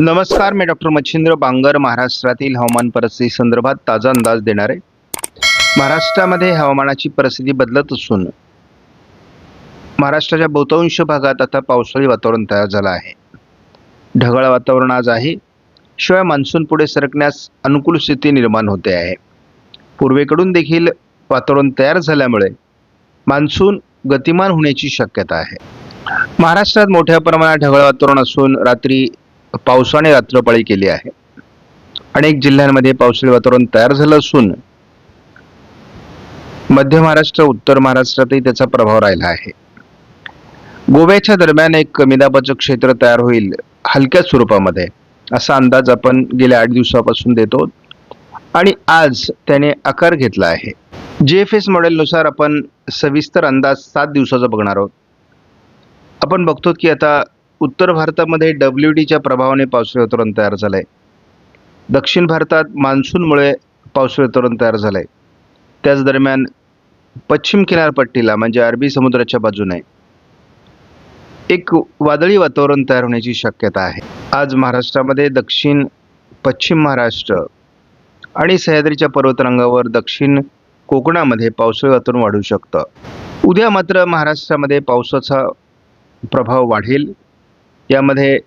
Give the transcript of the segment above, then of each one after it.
नमस्कार मी डॉक्टर मच्छिंद्र बांगर महाराष्ट्रातील हवामान परिस्थिती संदर्भात ताजा अंदाज देणार आहे. महाराष्ट्रामध्ये हवामानाची परिस्थिती बदलत असून महाराष्ट्राच्या बहुतांश भागात आता पावसाळी वातावरण तयार झालं आहे. ढगाळ वातावरण आज आहे. शिवाय मान्सून पुढे सरकण्यास अनुकूल स्थिती निर्माण होते आहे. पूर्वेकडून देखील वातावरण तयार झाल्यामुळे मान्सून गतिमान होण्याची शक्यता आहे. महाराष्ट्रात मोठ्या प्रमाणात ढगाळ वातावरण असून रात्री पावसाने रात्रपाळी केली आहे. अनेक जिल्ह्यांमध्ये पावसाळी वातावरण तयार झालं असून मध्य महाराष्ट्र उत्तर महाराष्ट्रातही त्याचा प्रभाव राहिला आहे. गोव्याच्या दरम्यान एक कमी दाबाचं क्षेत्र तयार होईल हलक्या स्वरूपामध्ये असा अंदाज आपण गेल्या आठ दिवसापासून देतो आणि आज त्याने आकार घेतला आहे. जी एफ एस मॉडेलनुसार आपण सविस्तर अंदाज सात दिवसाचा बघणार आहोत. आपण बघतो की आता उत्तर भारतामध्ये डब्ल्यू डीच्या प्रभावाने पावसाळी वातावरण तयार झालं आहे दक्षिण भारतात मान्सूनमुळे पावसाळी वातावरण तयार झालं आहे त्याच दरम्यान पश्चिम किनारपट्टीला म्हणजे अरबी समुद्राच्या बाजूने एक वादळी वातावरण तयार होण्याची शक्यता आहे. आज महाराष्ट्रामध्ये दक्षिण पश्चिम महाराष्ट्र आणि सह्याद्रीच्या पर्वतरांगावर दक्षिण कोकणामध्ये पावसाळी वातावरण वाढू शकतं. उद्या मात्र महाराष्ट्रामध्ये पावसाचा प्रभाव वाढेल. यामध्ये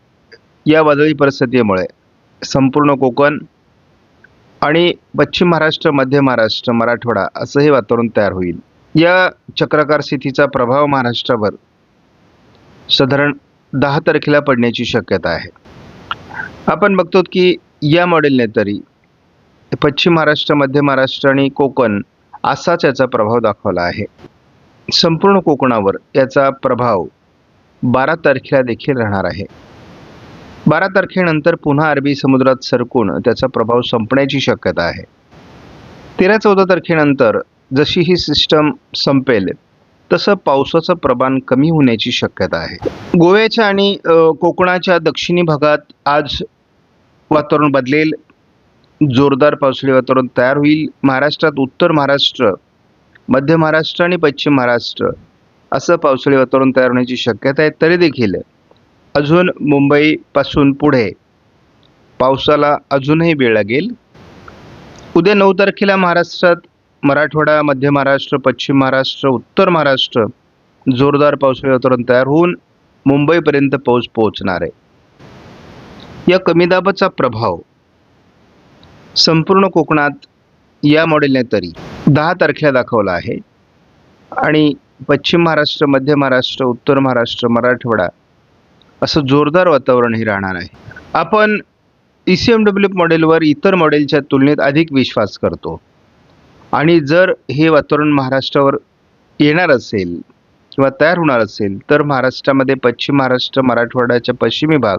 या वादळी परिस्थितीमुळे संपूर्ण कोकण आणि पश्चिम महाराष्ट्र मध्य महाराष्ट्र मराठवाडा असं हे वातावरण तयार होईल. या चक्राकार स्थितीचा प्रभाव महाराष्ट्रावर साधारण दहा तारखेला पडण्याची शक्यता आहे. आपण बघतो की या मॉडेलने तरी पश्चिम महाराष्ट्र मध्य महाराष्ट्र आणि कोकण असाच याचा प्रभाव दाखवला आहे. संपूर्ण कोकणावर याचा प्रभाव बारा तारखेला देखील राहणार आहे. बारा तारखेनंतर पुन्हा अरबी समुद्रात सरकून त्याचा प्रभाव संपण्याची शक्यता आहे. तेरा चौदा तारखेनंतर जशी ही सिस्टम संपेल तसं पावसाचं प्रमाण कमी होण्याची शक्यता आहे. गोव्याच्या आणि कोकणाच्या दक्षिणी भागात आज वातावरण बदलेल. जोरदार पावसाळी वातावरण तयार होईल. महाराष्ट्रात उत्तर महाराष्ट्र मध्य महाराष्ट्र आणि पश्चिम महाराष्ट्र असं पावसाळी वातावरण तयार होण्याची शक्यता आहे तरी देखील अजून मुंबईपासून पुढे पावसाला अजूनही वेळ लागेल. उद्या नऊ तारखेला महाराष्ट्रात मराठवाडा मध्य महाराष्ट्र पश्चिम महाराष्ट्र उत्तर महाराष्ट्र जोरदार पावसाळी वातावरण तयार होऊन मुंबईपर्यंत पाऊस पोहोचणार आहे. या कमी दाबाचा प्रभाव संपूर्ण कोकणात या मॉडेलने तरी दहा तारखेला दाखवला आहे. आणि पश्चिम महाराष्ट्र मध्य महाराष्ट्र उत्तर महाराष्ट्र मराठवाडा असं जोरदार वातावरणही राहणार आहे. आपण ई सी एम डब्ल्यू मॉडेलवर इतर मॉडेलच्या तुलनेत अधिक विश्वास करतो. आणि जर हे वातावरण महाराष्ट्रावर येणार असेल किंवा तयार होणार असेल तर महाराष्ट्रामध्ये पश्चिम महाराष्ट्र मराठवाड्याच्या पश्चिमी भाग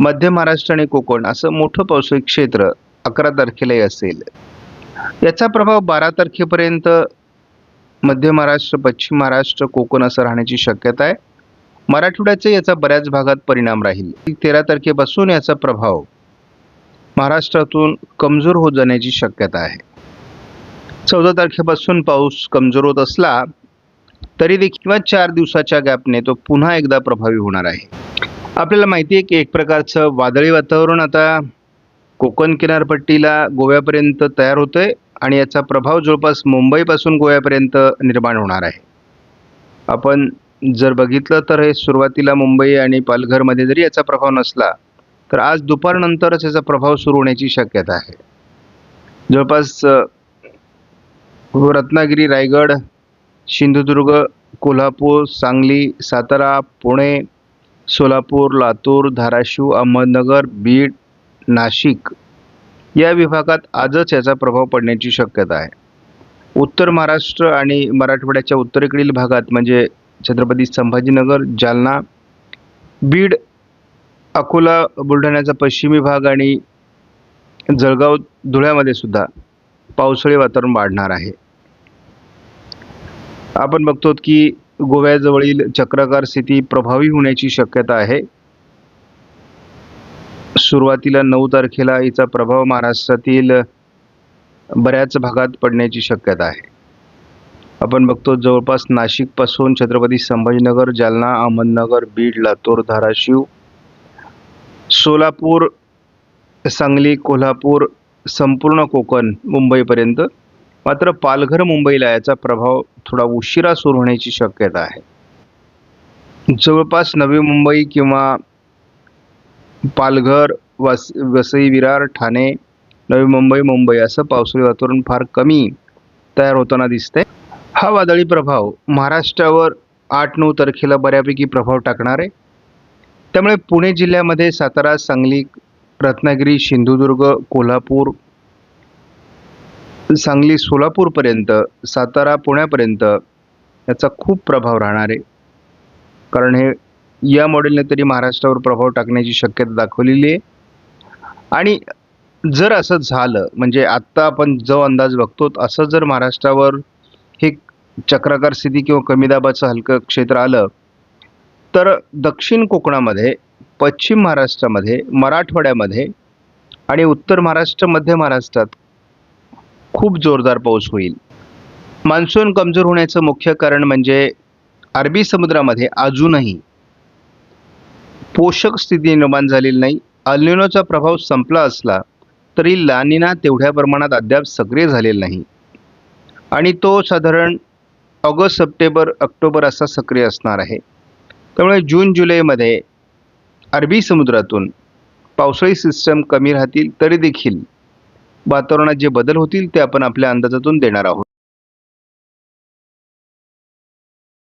मध्य महाराष्ट्र आणि कोकण असं मोठं पावसाळी क्षेत्र अकरा तारखेलाही असेल. याचा प्रभाव बारा तारखेपर्यंत मध्य महाराष्ट्र पश्चिम महाराष्ट्र कोकण असं राहण्याची शक्यता आहे. मराठवाड्याचा याचा बऱ्याच भागात परिणाम राहील. तेरा तारखेपासून याचा प्रभाव महाराष्ट्रातून कमजोर होत जाण्याची शक्यता आहे. चौदा तारखेपासून पाऊस कमजोर होत असला तरी देखील किंवा चार दिवसाच्या गॅपने तो पुन्हा एकदा प्रभावी होणार आहे. आपल्याला माहिती आहे की एक प्रकारचं वादळी वातावरण आता कोकण किनारपट्टीला गोव्यापर्यंत तयार होतोय. आणि याचा प्रभाव जवळपास मुंबईपासून गोव्यापर्यंत निर्माण होणार आहे. आपण जर बघितलं तर हे सुरुवातीला मुंबई आणि पालघरमध्ये जरी याचा प्रभाव नसला तर आज दुपारनंतरच याचा प्रभाव सुरू होण्याची शक्यता आहे. जवळपास रत्नागिरी रायगड सिंधुदुर्ग कोल्हापूर सांगली सातारा पुणे सोलापूर लातूर धाराशिव अहमदनगर बीड नाशिक या विभागात आजच याचा प्रभाव पडण्याची शक्यता आहे. उत्तर महाराष्ट्र आणि मराठवाड्याच्या उत्तरेकडील भागात म्हणजे छत्रपती संभाजीनगर जालना बीड अकोला बुलढाण्याचा पश्चिमी भाग आणि जळगाव धुळ्यामध्ये सुद्धा पावसाळी वातावरण वाढणार आहे. आपण बघतो की गोव्याजवळील चक्राकार स्थिती प्रभावी होण्याची शक्यता आहे. सुरुवातीला नऊ तारखेला हिचा प्रभाव महाराष्ट्रातील बऱ्याच भागात पडण्याची शक्यता आहे. आपण बघतो जवळपास नाशिकपासून छत्रपती संभाजीनगर जालना अहमदनगर बीड लातूर धाराशिव सोलापूर सांगली कोल्हापूर संपूर्ण कोकण मुंबईपर्यंत मात्र पालघर मुंबईला याचा प्रभाव थोडा उशिरा सुरू होण्याची शक्यता आहे. जवळपास नवी मुंबई किंवा पालघर वस वसई विरार ठाणे नवी मुंबई मुंबई असं पावसाळी वातावरण फार कमी तयार होताना दिसतंय. हा वादळी प्रभाव महाराष्ट्रावर आठ नऊ तारखेला बऱ्यापैकी प्रभाव टाकणार आहे. त्यामुळे पुणे जिल्ह्यामध्ये सातारा सांगली रत्नागिरी सिंधुदुर्ग कोल्हापूर सांगली सोलापूरपर्यंत सातारा पुण्यापर्यंत याचा खूप प्रभाव राहणार आहे. कारण हे या मॉडेलने तरी महाराष्ट्रावर प्रभाव टाकण्याची शक्यता दाखवलेली आहे. आणि जर असं झालं म्हणजे आत्ता आपण जो अंदाज बघतो असं जर महाराष्ट्रावर हे चक्राकार स्थिती किंवा कमी दाबाचं हलकं क्षेत्र आलं तर दक्षिण कोकणामध्ये पश्चिम महाराष्ट्रामध्ये मराठवाड्यामध्ये आणि उत्तर महाराष्ट्र मध्य महाराष्ट्रात खूप जोरदार पाऊस होईल. मान्सून कमजोर होण्याचं मुख्य कारण म्हणजे अरबी समुद्रामध्ये अजूनही पोषक स्थिती निर्माण झालेली नाही. अल्निनोचा प्रभाव संपला असला तरी लानिना तेवढ्या प्रमाणात अद्याप सक्रिय झालेला नाही. आणि तो साधारण ऑगस्ट सप्टेंबर ऑक्टोबर असा सक्रिय असणार आहे. त्यामुळे जून जुलैमध्ये अरबी समुद्रातून पावसाळी सिस्टम कमी राहतील तरी देखील वातावरणात जे बदल होतील ते आपण आपल्या अंदाजातून देणार आहोत.